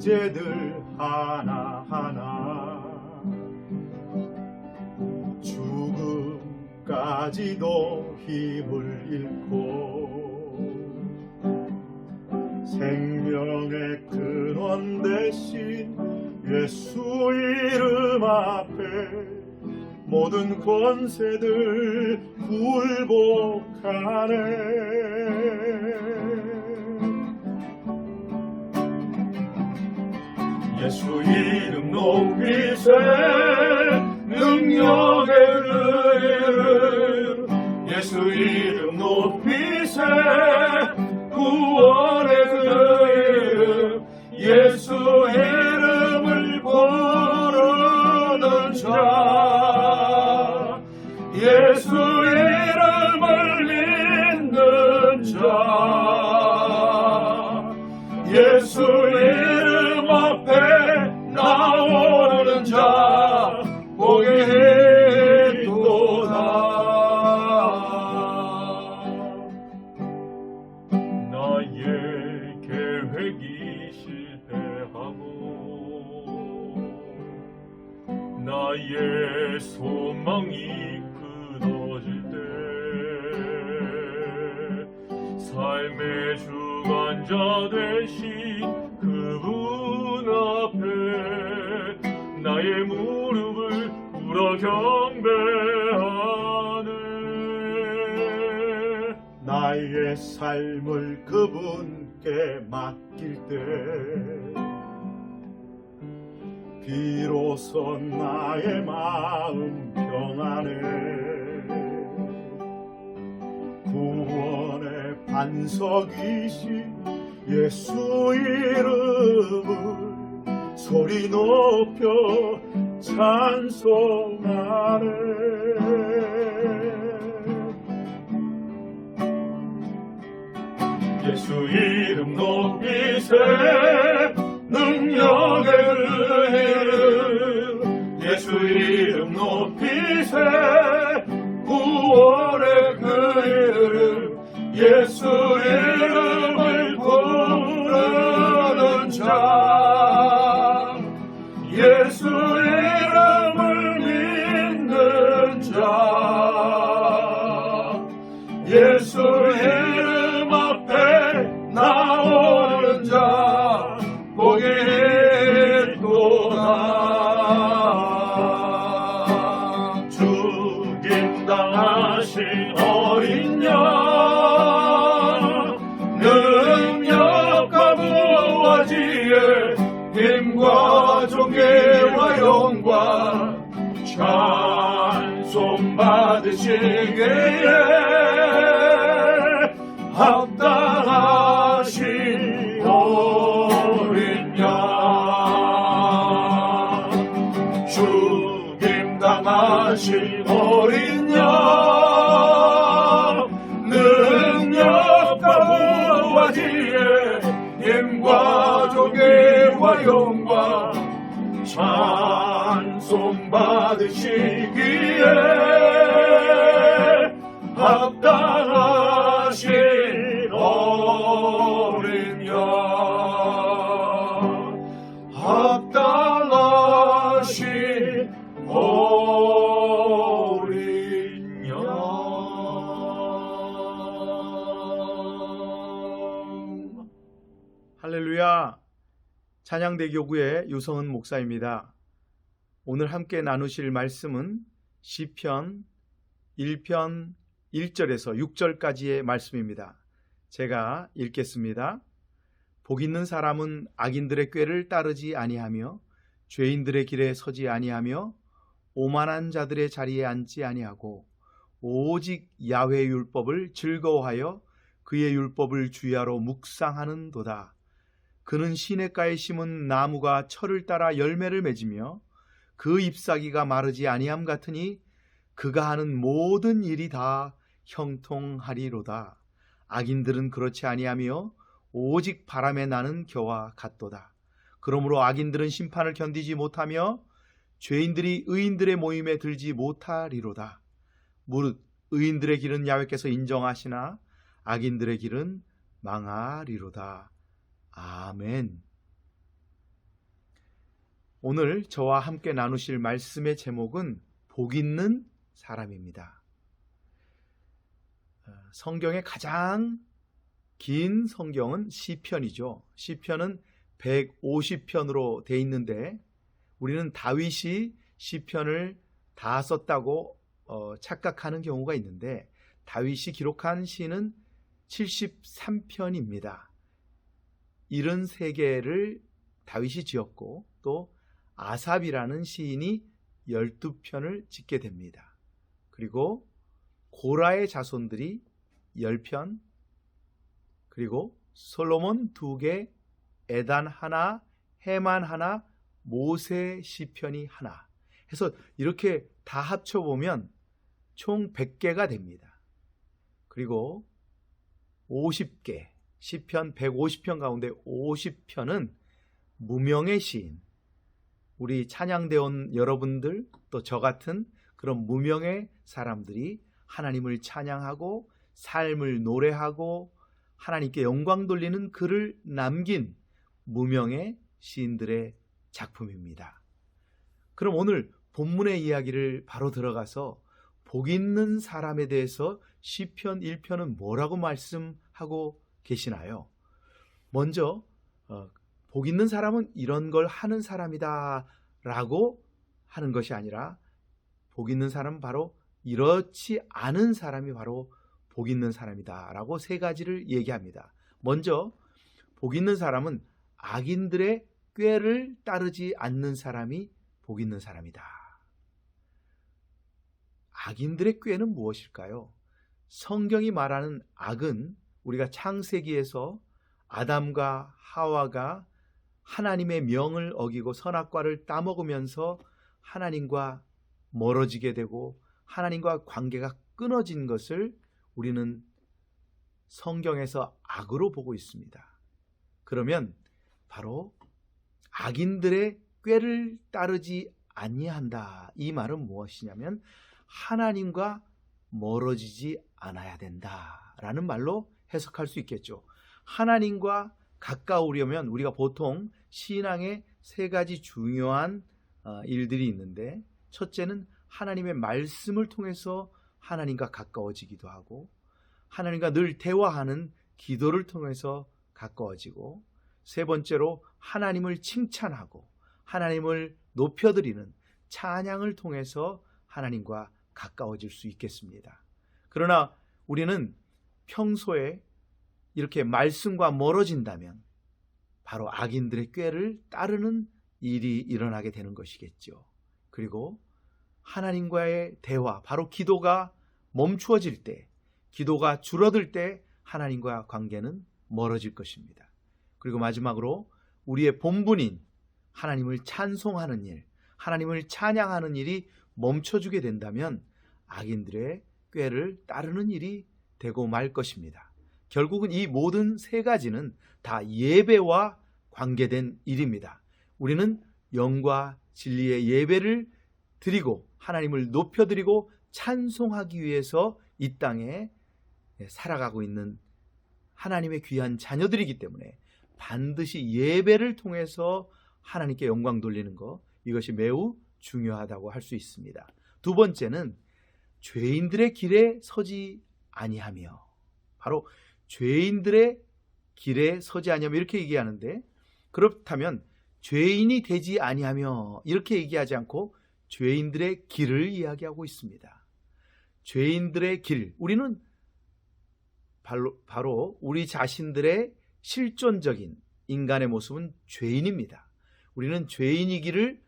문제들 하나하나. 죽음까지도 힘을 잃고 생명의 근원 대신 예수 이름 앞에 모든 권세들 굴복하네 예수 이름 높이세 능력의 이름. 예수 이름 높이세 구원 소망이 끊어질 때 삶의 주관자 되신 그분 앞에 나의 무릎을 꿇어 경배하네. 나의 삶을 그분께 맡길 때 비로소 나의 마음 평안해 구원의 반석이신 예수 이름을 소리 높여 찬송하네. 예수 이름 높이세 이름 예수 이름 높이세 구원의 그 이름 예수 이름 찬양대교구의 유성은 목사입니다. 오늘 함께 나누실 말씀은 시편 1편 1절에서 6절까지의 말씀입니다. 제가 읽겠습니다. 복 있는 사람은 악인들의 꾀를 따르지 아니하며 죄인들의 길에 서지 아니하며 오만한 자들의 자리에 앉지 아니하고 오직 야훼 율법을 즐거워하여 그의 율법을 주야로 묵상하는도다. 그는 시냇가에 심은 나무가 철을 따라 열매를 맺으며 그 잎사귀가 마르지 아니함 같으니 그가 하는 모든 일이 다 형통하리로다. 악인들은 그렇지 아니하며 오직 바람에 나는 겨와 같도다. 그러므로 악인들은 심판을 견디지 못하며 죄인들이 의인들의 모임에 들지 못하리로다. 무릇 의인들의 길은 야훼께서 인정하시나 악인들의 길은 망하리로다. 아멘. 오늘 저와 함께 나누실 말씀의 제목은 복 있는 사람입니다. 어, 성경의 가장 긴 성경은 시편이죠. 시편은 150편으로 돼 있는데 우리는 다윗이 시편을 다 썼다고 어, 착각하는 경우가 있는데 다윗이 기록한 시는 73편입니다. 73개를 다윗이 지었고 또 아삽이라는 시인이 12편을 짓게 됩니다. 그리고 고라의 자손들이 10편 그리고 솔로몬 2개, 에단 하나, 해만 하나, 모세 시편이 하나 해서 이렇게 다 합쳐 보면 총 100개가 됩니다. 그리고 50개, 시편 150편 가운데 50편은 무명의 시인, 우리 찬양대원 여러분들 또 저 같은 그런 무명의 사람들이 하나님을 찬양하고 삶을 노래하고 하나님께 영광 돌리는 글을 남긴 무명의 시인들의 작품입니다. 그럼 오늘 본문의 이야기를 바로 들어가서 복 있는 사람에 대해서 시편 1편은 뭐라고 말씀하고 계시나요? 먼저 어, 복 있는 사람은 이런 걸 하는 사람이다라고 하는 것이 아니라 복 있는 사람은 바로 이렇지 않은 사람이 바로 복 있는 사람이다라고 세 가지를 얘기합니다. 먼저 복 있는 사람은 악인들의 꾀를 따르지 않는 사람이 복 있는 사람이다. 악인들의 꾀는 무엇일까요? 성경이 말하는 악은 우리가 창세기에서 아담과 하와가 하나님의 명을 어기고 선악과를 따먹으면서 하나님과 멀어지게 되고 하나님과 관계가 끊어진 것을 우리는 성경에서 악으로 보고 있습니다. 그러면 바로 악인들의 꾀를 따르지 아니한다. 이 말은 무엇이냐면 하나님과 멀어지지 않아야 된다라는 말로 해석할 수 있겠죠. 하나님과 가까우려면 우리가 보통 신앙의 세 가지 중요한 어, 일들이 있는데 첫째는 하나님의 말씀을 통해서 하나님과 가까워지기도 하고 하나님과 늘 대화하는 기도를 통해서 가까워지고 세 번째로 하나님을 칭찬하고 하나님을 높여드리는 찬양을 통해서 하나님과 가까워질 수 있겠습니다. 그러나 우리는 평소에 이렇게 말씀과 멀어진다면 바로 악인들의 꾀를 따르는 일이 일어나게 되는 것이겠죠. 그리고 하나님과의 대화, 바로 기도가 멈추어질 때, 기도가 줄어들 때 하나님과 관계는 멀어질 것입니다. 그리고 마지막으로 우리의 본분인 하나님을 찬송하는 일, 하나님을 찬양하는 일이 멈춰주게 된다면 악인들의 꾀를 따르는 일이 되고 말 것입니다. 결국은 이 모든 세 가지는 다 예배와 관계된 일입니다. 우리는 영과 진리의 예배를 드리고 하나님을 높여드리고 찬송하기 위해서 이 땅에 살아가고 있는 하나님의 귀한 자녀들이기 때문에 반드시 예배를 통해서 하나님께 영광 돌리는 것 이것이 매우 중요하다고 할 수 있습니다. 두 번째는 죄인들의 길에 서지 아니하며 바로 죄인들의 길에 서지 아니하며 이렇게 얘기하는데 그렇다면 죄인이 되지 아니하며 이렇게 얘기하지 않고 죄인들의 길을 이야기하고 있습니다. 죄인들의 길 우리는 바로, 우리 자신들의 실존적인 인간의 모습은 죄인입니다. 우리는 죄인이기를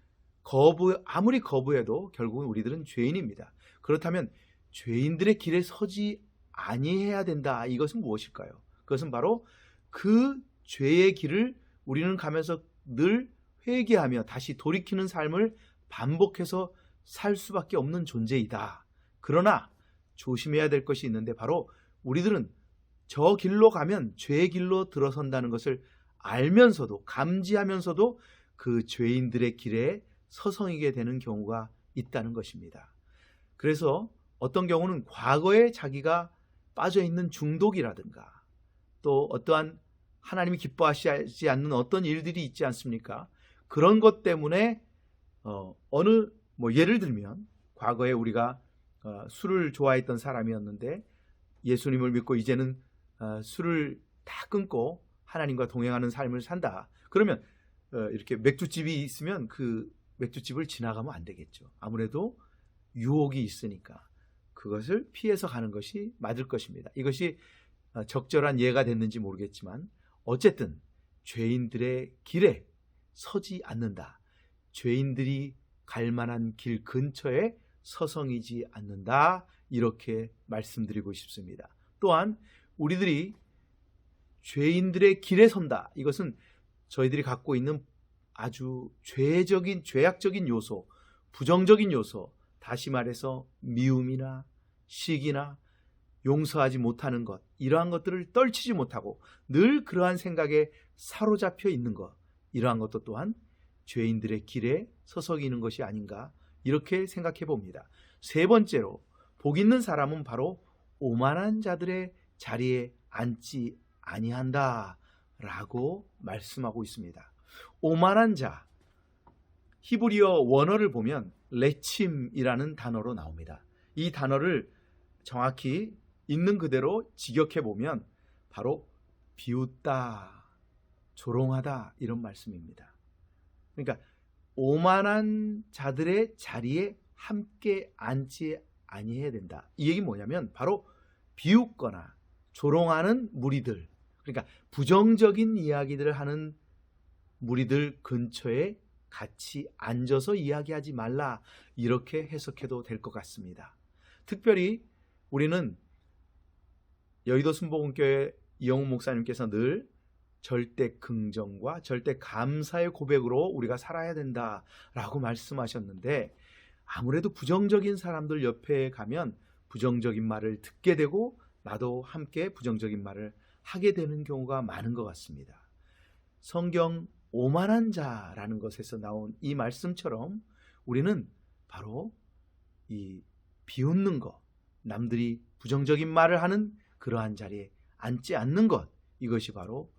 거부 아무리 거부해도 결국은 우리들은 죄인입니다. 그렇다면 죄인들의 길에 서지 아니해야 된다. 이것은 무엇일까요? 그것은 바로 그 죄의 길을 우리는 가면서 늘 회개하며 다시 돌이키는 삶을 반복해서 살 수밖에 없는 존재이다. 그러나 조심해야 될 것이 있는데 바로 우리들은 저 길로 가면 죄의 길로 들어선다는 것을 알면서도 감지하면서도 그 죄인들의 길에 서성이게 되는 경우가 있다는 것입니다. 그래서 어떤 경우는 과거에 자기가 빠져 있는 중독이라든가 또 어떠한 하나님이 기뻐하시지 않는 어떤 일들이 있지 않습니까? 그런 것 때문에 어, 어느 뭐 예를 들면 과거에 우리가 어, 술을 좋아했던 사람이었는데 예수님을 믿고 이제는 어, 술을 다 끊고 하나님과 동행하는 삶을 산다. 그러면 어, 이렇게 맥주집이 있으면 그 맥주집을 지나가면 안 되겠죠. 아무래도 유혹이 있으니까 그것을 피해서 가는 것이 맞을 것입니다. 이것이 어, 적절한 예가 됐는지 모르겠지만 어쨌든 죄인들의 길에 서지 않는다. 죄인들이 갈 만한 길 근처에 서성이지 않는다. 이렇게 말씀드리고 싶습니다. 또한 우리들이 죄인들의 길에 선다. 이것은 저희들이 갖고 있는 아주 죄적인 죄악적인 요소, 부정적인 요소, 다시 말해서 미움이나 시기나 용서하지 못하는 것, 이러한 것들을 떨치지 못하고 늘 그러한 생각에 사로잡혀 있는 것, 이러한 것도 또한 죄인들의 길에 서성이는 것이 아닌가 이렇게 생각해 봅니다. 세 번째로 복 있는 사람은 바로 오만한 자들의 자리에 앉지 아니한다라고 말씀하고 있습니다. 오만한 자 히브리어 원어를 보면 레침이라는 단어로 나옵니다. 이 단어를 정확히 있는 그대로 직역해 보면 바로 비웃다, 조롱하다 이런 말씀입니다. 그러니까 오만한 자들의 자리에 함께 앉지 아니해야 된다. 이 얘기 뭐냐면 바로 비웃거나 조롱하는 무리들, 그러니까 부정적인 이야기들을 하는 무리들 근처에 같이 앉아서 이야기하지 말라 이렇게 해석해도 될 것 같습니다. 특별히 우리는 여의도 순복음교회 이영훈 목사님께서 늘 절대 긍정과 절대 감사의 고백으로 우리가 살아야 된다라고 말씀하셨는데 아무래도 부정적인 사람들 옆에 가면 부정적인 말을 듣게 되고 나도 함께 부정적인 말을 하게 되는 경우가 많은 것 같습니다. 성경 오만한 자라는 것에서 나온 이 말씀처럼 우리는 바로 이 비웃는 것, 남들이 부정적인 말을 하는 그러한 자리에 앉지 않는 것, 이것이 바로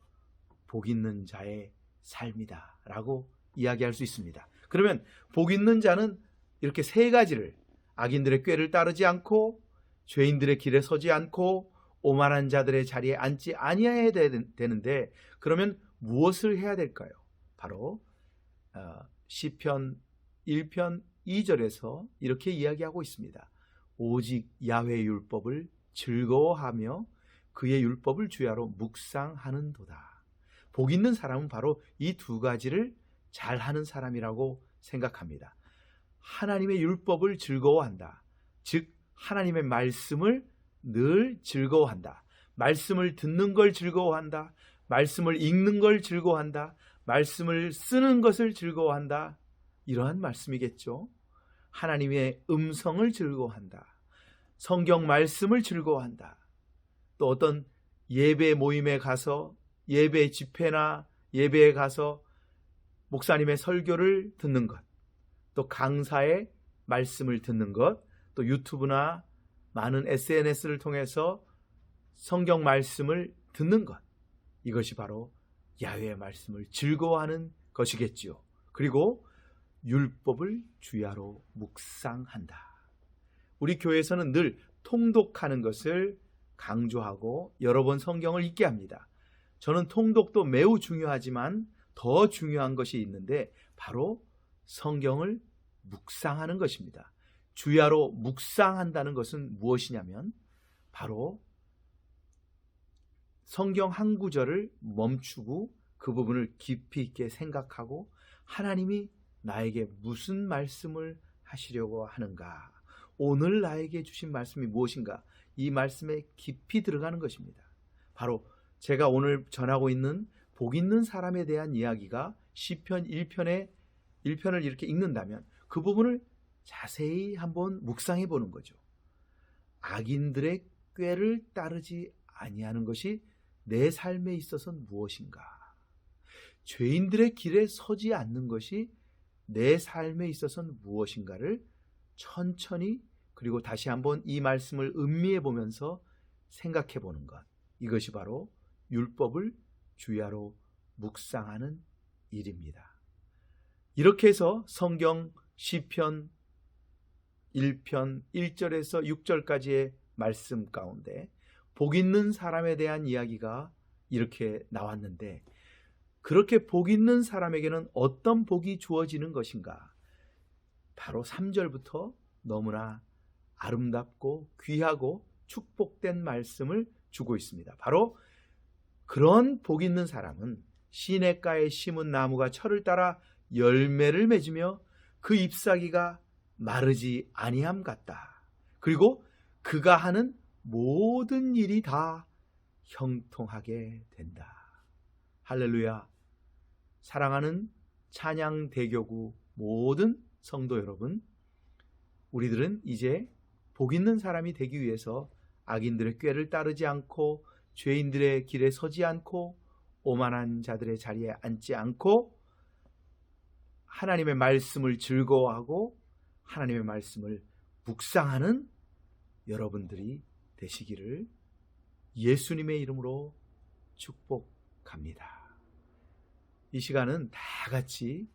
복 있는 자의 삶이다. 라고 이야기할 수 있습니다. 그러면 복 있는 자는 이렇게 세 가지를 악인들의 꾀를 따르지 않고 죄인들의 길에 서지 않고 오만한 자들의 자리에 앉지 아니해야 되는데 그러면 무엇을 해야 될까요? 바로 어, 시편 1편 2절에서 이렇게 이야기하고 있습니다. 오직 야훼 율법을 즐거워하며 그의 율법을 주야로 묵상하는도다. 복 있는 사람은 바로 이 두 가지를 잘하는 사람이라고 생각합니다. 하나님의 율법을 즐거워한다. 즉 하나님의 말씀을 늘 즐거워한다. 말씀을 듣는 걸 즐거워한다. 말씀을 읽는 걸 즐거워한다. 말씀을 쓰는 것을 즐거워한다. 이러한 말씀이겠죠. 하나님의 음성을 즐거워한다. 성경 말씀을 즐거워한다. 또 어떤 예배 모임에 가서 예배 집회나 예배에 가서 목사님의 설교를 듣는 것, 또 강사의 말씀을 듣는 것, 또 유튜브나 많은 SNS를 통해서 성경 말씀을 듣는 것. 이것이 바로 야훼의 말씀을 즐거워하는 것이겠지요. 그리고 율법을 주야로 묵상한다. 우리 교회에서는 늘 통독하는 것을 강조하고 여러 번 성경을 읽게 합니다. 저는 통독도 매우 중요하지만 더 중요한 것이 있는데 바로 성경을 묵상하는 것입니다. 주야로 묵상한다는 것은 무엇이냐면 바로 성경 한 구절을 멈추고 그 부분을 깊이 있게 생각하고 하나님이 나에게 무슨 말씀을 하시려고 하는가? 오늘 나에게 주신 말씀이 무엇인가? 이 말씀에 깊이 들어가는 것입니다. 바로 제가 오늘 전하고 있는 복 있는 사람에 대한 이야기가 시편 1편에 1편을 이렇게 읽는다면 그 부분을 자세히 한번 묵상해 보는 거죠. 악인들의 꾀를 따르지 아니하는 것이 내 삶에 있어서는 무엇인가? 죄인들의 길에 서지 않는 것이 내 삶에 있어서는 무엇인가를 천천히 그리고 다시 한번 이 말씀을 음미해 보면서 생각해 보는 것. 이것이 바로 율법을 주야로 묵상하는 일입니다. 이렇게 해서 성경 시편 1편 1절에서 6절까지의 말씀 가운데 복 있는 사람에 대한 이야기가 이렇게 나왔는데 그렇게 복 있는 사람에게는 어떤 복이 주어지는 것인가? 바로 3절부터 너무나 아름답고 귀하고 축복된 말씀을 주고 있습니다. 바로 그런 복 있는 사람은 시냇가에 심은 나무가 철을 따라 열매를 맺으며 그 잎사귀가 마르지 아니함 같다. 그리고 그가 하는 모든 일이 다 형통하게 된다. 할렐루야. 사랑하는 찬양 대교구 모든 성도 여러분, 우리들은 이제 복 있는 사람이 되기 위해서 악인들의 꾀를 따르지 않고 죄인들의 길에 서지 않고 오만한 자들의 자리에 앉지 않고 하나님의 말씀을 즐거워하고 하나님의 말씀을 묵상하는 여러분들이 되시기를 예수님의 이름으로 축복합니다. 이 시간은 다 같이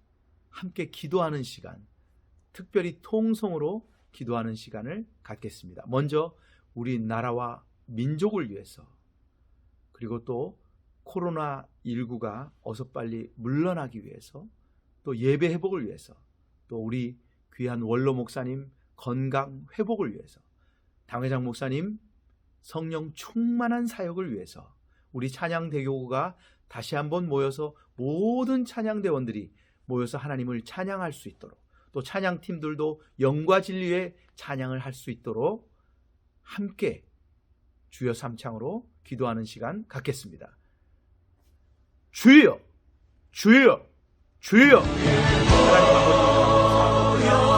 함께 기도하는 시간, 특별히 통성으로 기도하는 시간을 갖겠습니다. 먼저 우리 나라와 민족을 위해서 그리고 또 코로나 19가 어서 빨리 물러나기 위해서 또 예배 회복을 위해서 또 우리 귀한 원로 목사님 건강 회복을 위해서 당회장 목사님 성령 충만한 사역을 위해서 우리 찬양대교구가 다시 한번 모여서 모든 찬양대원들이 모여서 하나님을 찬양할 수 있도록 또 찬양팀들도 영과 진리의 찬양을 할 수 있도록 함께 주여 삼창으로 기도하는 시간 갖겠습니다. 주여, 주여, 주여. 하나님 아버지 하나님의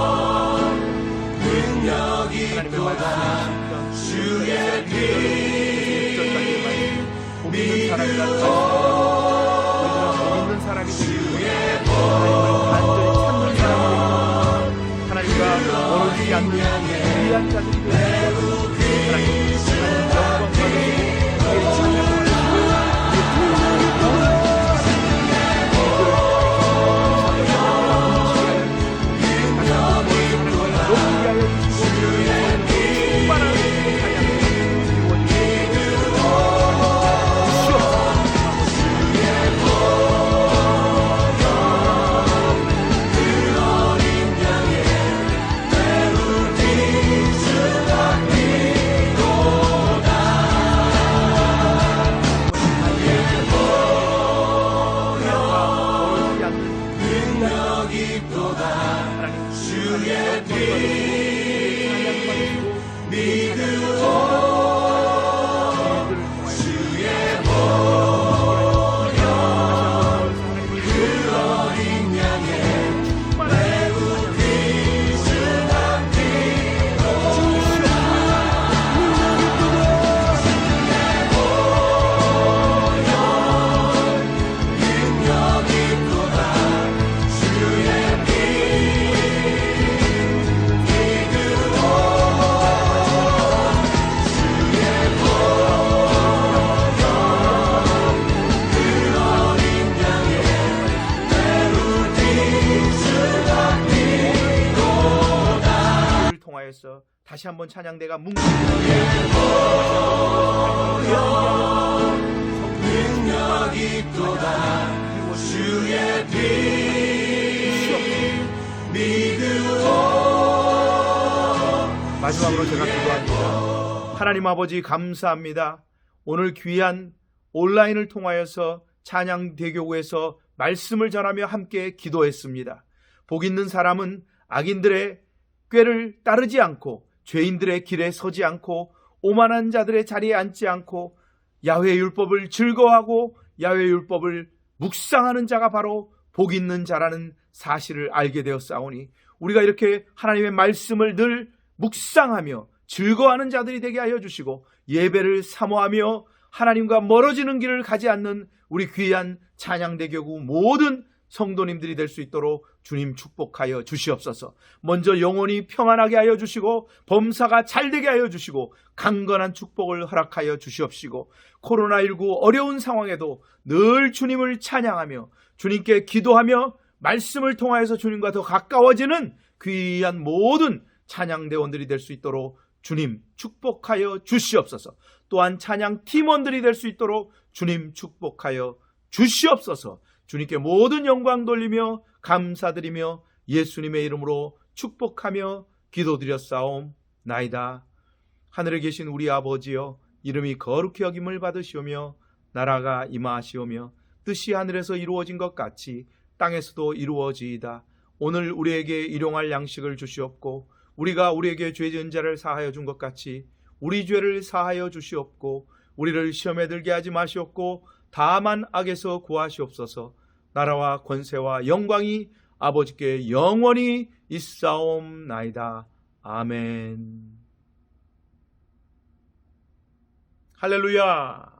찬양대가 뭉 능력이 또다. 주의 피 믿으오. 마지막으로 제가 기도합니다. 하나님 아버지 감사합니다. 오늘 귀한 온라인을 통하여서 찬양 대교구에서 말씀을 전하며 함께 기도했습니다. 복 있는 사람은 악인들의 꾀를 따르지 않고 죄인들의 길에 서지 않고 오만한 자들의 자리에 앉지 않고 야훼 율법을 즐거워하고 야훼 율법을 묵상하는 자가 바로 복 있는 자라는 사실을 알게 되었사오니 우리가 이렇게 하나님의 말씀을 늘 묵상하며 즐거워하는 자들이 되게 하여 주시고 예배를 사모하며 하나님과 멀어지는 길을 가지 않는 우리 귀한 찬양대교구 모든 성도님들이 될 수 있도록 주님 축복하여 주시옵소서. 먼저 영혼이 평안하게 하여 주시고 범사가 잘 되게 하여 주시고 강건한 축복을 허락하여 주시옵시고 코로나19 어려운 상황에도 늘 주님을 찬양하며 주님께 기도하며 말씀을 통하여서 주님과 더 가까워지는 귀한 모든 찬양대원들이 될 수 있도록 주님 축복하여 주시옵소서. 또한 찬양 팀원들이 될 수 있도록 주님 축복하여 주시옵소서. 주님께 모든 영광 돌리며 감사드리며 예수님의 이름으로 축복하며 기도드렸사옴 나이다. 하늘에 계신 우리 아버지여 이름이 거룩히 여김을 받으시오며 나라가 임하시오며 뜻이 하늘에서 이루어진 것 같이 땅에서도 이루어지이다. 오늘 우리에게 일용할 양식을 주시옵고 우리가 우리에게 죄 지은 자를 사하여 준 것 같이 우리 죄를 사하여 주시옵고 우리를 시험에 들게 하지 마시옵고 다만 악에서 구하시옵소서. 나라와 권세와 영광이 아버지께 영원히 있사옵나이다. 아멘. 할렐루야.